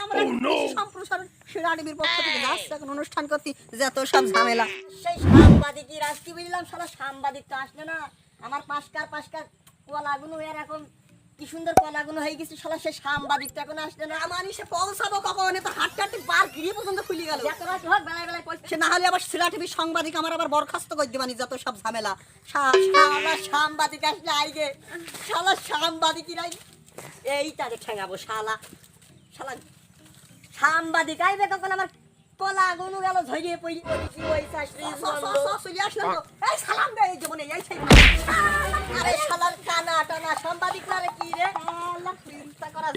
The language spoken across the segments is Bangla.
আমরা কৃষি সম্প্রসারণ শিরাডিবির পক্ষ থেকে যাচ্ছে এখন অনুষ্ঠান করতে যত সব ঝামেলা। সেই সাংবাদিকই রাজকি বুঝলাম সারা সাংবাদিক তো আসলে না। আমার পাশকার পাশকার কলাগুলো এরকম কি সুন্দর কলাগুলো হয়ে গেছে সালা সেই সাংবাদিক তো এখন আসলে না। আমার সে পৌঁছাবো কখন? তো হাটটা হাটটি বার গিয়ে পর্যন্ত খুলে গেল। যত রাত হোক বেলায় বেলায় পয়সা সে না হলে আবার সিরা টিভির সাংবাদিক আমার আবার বরখাস্ত করে দিবানি যত সব ঝামেলা। শালা সাংবাদিক আসলে আইগে। শালা সাংবাদিকই রাই এই তারে ঠেঙাবো শালা। সাংবাদিক আইবে আমার কলা গুলো গেল পড়ি ওই সালাম দে এই জীবনে এই আরে কানা টানা সাংবাদিক রে কি রে চিন্তা করা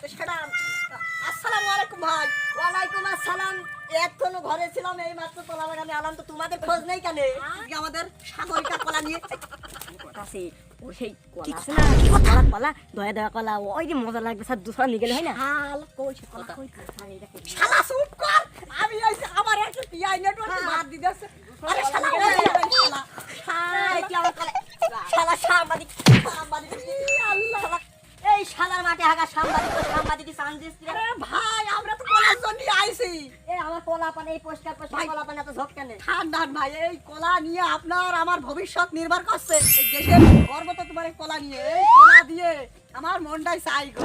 তো সেটা আসসালামু আলাইকুম ভাই ওয়ালাইকুম আসসালাম এখনও ঘরে ছিলাম এই মাত্র কলা বাগানে আলাম তো তোমাদের খোঁজ নেই কেন আমাদের সাগরিকা কলা নিয়ে ও সেই কলা আছে না কলা কলা দয়া দয়া কলা ওই যে মজা লাগবে স্যার দুসরা নিয়ে গেলে হয় না? হাল কই সে কলা। কই শালা চুপ কর! আমি যে আমার একটা টিআই নেটওয়ার্ক বাদ দি দিছে আরে শালা ওই শালা এই কি আমার কলা। শালা সাংবাদিক সাংবাদিক। আল্লাহ। এই শালার মাঠে হাগা সাংবাদিক তো সাংবাদিক চান দিস রে আরে ভাই আমরা তো কলার জন্য আইছি এই আমার কলা এই পরিষ্কার পরিষ্কার ভাই। এত ঝোঁক কেন ঠান্ডা ভাই এই কলা নিয়ে আপনার আমার ভবিষ্যৎ নির্ভর করছে। এই দেশের গর্ব তো তোমার কলা নিয়ে এই কলা দিয়ে আমার মনটাই চাই গো।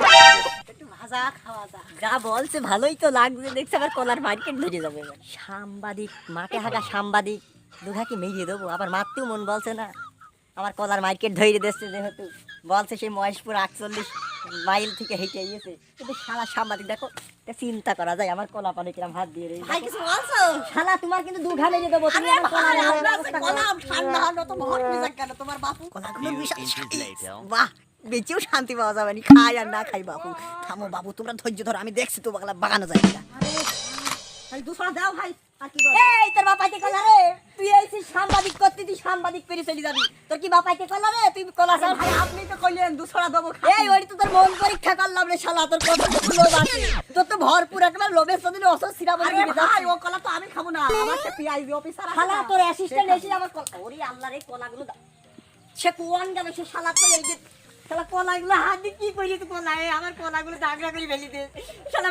একটু ভাজা খাওয়া যা যা বলছে ভালোই তো লাগছে। দেখছে আবার কলার মার্কেট ধরে যাবে সাংবাদিক মাঠে হাগা সাংবাদিক দুঘাকে মেরিয়ে দেবো? আবার মারতেও মন বলছে না। আমার কলার মার্কেট ধরে দিচ্ছে যেহেতু। বলছে সেই মহেশপুর আটচল্লিশ মাইল থেকে হেঁটে গিয়েছে কিন্তু সারা সাংবাদিক দেখো চিন্তা করা যায় আমার কলা পানি কিরম হাত দিয়ে সারা ভাই কিছু বলছো? শালা তোমার কিন্তু দুঘা মেরে দেবো তুমি কলা ভাই নেওয়ার আমরা যে ব্যবস্থা করো। কলা ঠান্ডা হলো তো ভর মিজাজ কেন? তোমার বাপু কলাগুলো বাহ বেঁচেও শান্তি পাওয়া যাবে না। খাই আর না খাই বাপু। থামো বাবু তোমরা ধৈর্য ধরো আমি দেখছি তো বাগলা বাগানো যায় না ভাই দুশো দাও ভাই। আর কি এই তোর বাপাইতে কলা রে। তুই এই সাংবাদিক করতে তুই সাংবাদিক পেরে চলে যাবি। তোর কি বাপাইতে কলা রে? তুই কলা আরে ভাই আপনি তো কইলেন দুশো দেবো এই ওই তো তোর মন পরীক্ষা করলাম রে শালা তোর কত লোভ আছে তোর তো ভরপুর একটা লোভের সাথে অসর সিরা বলে দিবি ভাই ও কলা তো আমি খাব না। আমার সে অফিসার শালা তোর অ্যাসিস্ট্যান্ট এসে আমার কলা ওরে আল্লাহ রে কলাগুলো সে কোয়ান গেল সে শালা তো এই যে শালা কলাগুলো হাত দিয়ে কি কলা? আমার কলাগুলো দাগড়া করে ফেলি দে। শালা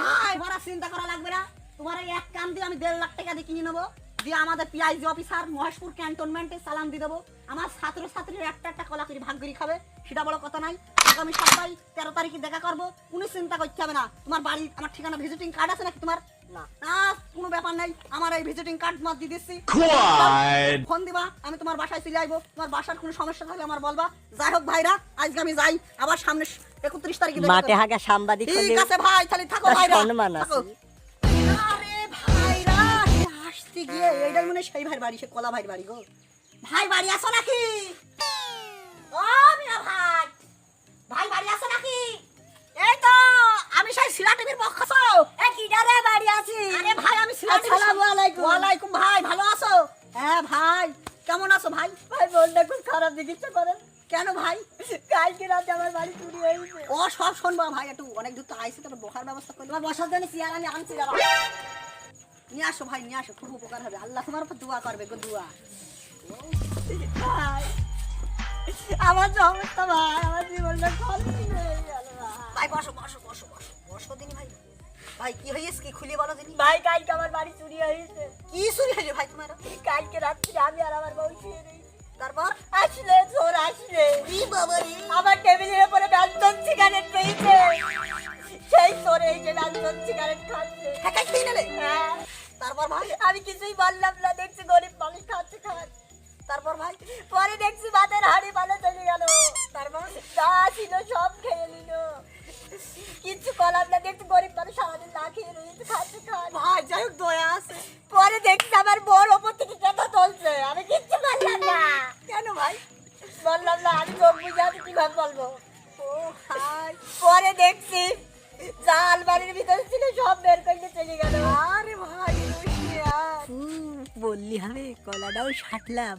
ভাই, বড় চিন্তা করা লাগবে না। তোমার এক কাম দিয়ে আমি দেড় লাখ টাকা দিয়ে কিনে নেব। দিয়ে আমাদের পিআইজি অফিসার মহেশপুর ক্যান্টনমেন্টে সালাম দিয়ে দেবো। আমার ছাত্র ছাত্রীর একটা একটা কলা করে ভাগ করে খাবে। সেটা বড় কথা নাই আগামী সপ্তাহে তেরো তারিখে দেখা করব। কোনো চিন্তা করতে হবে না। তোমার বাড়ি আমার ঠিকানা ভিজিটিং কার্ড আছে নাকি তোমার? না। না কোনো ব্যাপার নাই। আমার এই ভিজিটিং কার্ড তোমার দিয়ে দিচ্ছি। ফোন দিবা আমি তোমার বাসায় চলে আইবো। তোমার বাসার কোনো সমস্যা থাকলে আমার বলবা। যাই হোক ভাইরা আজকে আমি যাই। আবার সামনে একত্রিশ তারিখে মাঠে হাগা সাংবাদিক ঠিক আছে ভাই তাহলে থাকো ভাইরা। থাকো। আরে ভাইরা সে গিয়ে এইটাই মনে সেই ভাই বাড়ি সে কলা ভাই বাড়ি গো। ভাই বাড়ি আসো নাকি? ও মিয়া ভাই ভাই বাড়ি আসো নাকি? এই তো আমি সেই সিরা টিভির পক্ষ তো এ কি ডারে বাড়ি আছি আরে ভাই আমি সিরা টিভির আসসালামু আলাইকুম। ওয়ালাইকুম ভাই ভালো আছো? হ্যাঁ ভাই কেমন আছো ভাই? ভাই মনটা খুব খারাপ করেন কেন ভাই? কালকে রাতে আমার বাড়ি চুরি হয়েছে ও সব শুনব ভাই একটু অনেক দূর তো আইসি তারপর বসার ব্যবস্থা করব তোমার বসার জন্য চেয়ার আমি আনছি দাঁড়াও। নিয়ে আসো ভাই নিয়ে আসো খুব উপকার হবে। আল্লাহ তোমার উপর দোয়া করবে গো দোয়া। ভাই, আমার সমস্যা ভাই আমার জীবনটা। ভাই বসো বসো বসো বসো। বসো দিনি ভাই। ভাই কি হয়েছে? কি খুলে বলো দিনি ভাই কালকে আমার বাড়ি চুরি হয়েছে। কি শুরু হয়েছে ভাই তোমার? কালকে রাত্রে আমি আর আমার বউ শুয়ে রয়েছি তারপর? আসলে চোর আসলে। ই বাবা রে? আমার টেবিলের উপরে ব্যঞ্জন সিগারেট পেয়েছে সেই চোরে এই যে ব্যঞ্জন সিগারেট খাচ্ছে। ঠেকাই খেয়ে নিলে হ্যাঁ, তারপর ভাই? আমি কিছুই বললাম না দেখছি গরিব মানুষ খাচ্ছে খাচ্ছে। তারপর ভাই? পরে দেখছি ভাতের হাড়ি পালে হবে কলাটাও সাটলাম।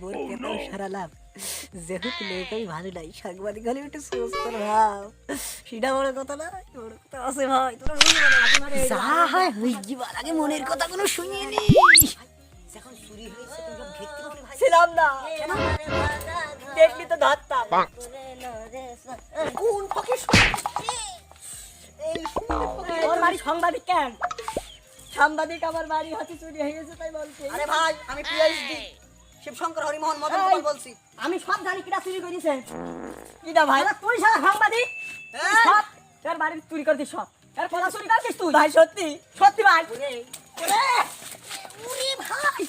বোরকেটাও সারালাম। যেহেতু লোকই ভালো নাই। সাংবাদিক হলে একটু সুস্থ ভাব। সেটা বড় কথা না বড় কথা আছে ভাই। যা হয় হই যাবার আগে মনের কথা কোনো শুনিয়ে নি। যখন চুরি হয়েছে তুমি সব দেখতে ভাই ছিলাম না। দেখলি তো ধরতাম কোন ফকির এই সাংবাদিক কেন? সাংবাদিক আমার বাড়ি হাতে চুরি হয়ে গেছে তাই বলছে। আরে ভাই আমি পিএইচডি শিবশঙ্কর হরিমোহন মদন কুমার বলছি। আমি সব জানি কিটা চুরি করেছে। কিটা ভাই? তুই সারা সাংবাদিক সব তোর বাড়ি চুরি করতিস সব। এর কলা চুরি করতিস তুই? ভাই সত্যি? সত্যি ভাই। ওরে ওরে ভাই।